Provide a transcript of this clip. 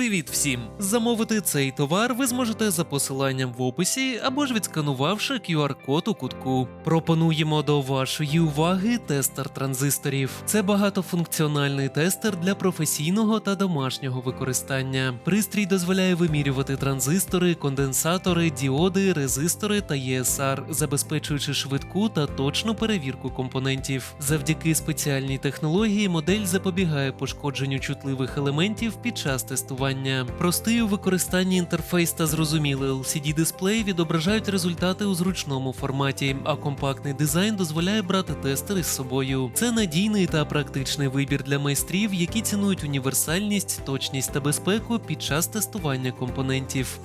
Привіт всім! Замовити цей товар ви зможете за посиланням в описі або ж відсканувавши QR-код у кутку. Пропонуємо до вашої уваги тестер транзисторів. Це багатофункціональний тестер для професійного та домашнього використання. Пристрій дозволяє вимірювати транзистори, конденсатори, діоди, резистори та ЄСР, забезпечуючи швидку та точну перевірку компонентів. Завдяки спеціальній технології модель запобігає пошкодженню чутливих елементів під час тестування. Простий у використанні інтерфейс та зрозумілий LCD-дисплей відображають результати у зручному форматі, а компактний дизайн дозволяє брати тестери з собою. Це надійний та практичний вибір для майстрів, які цінують універсальність, точність та безпеку під час тестування компонентів.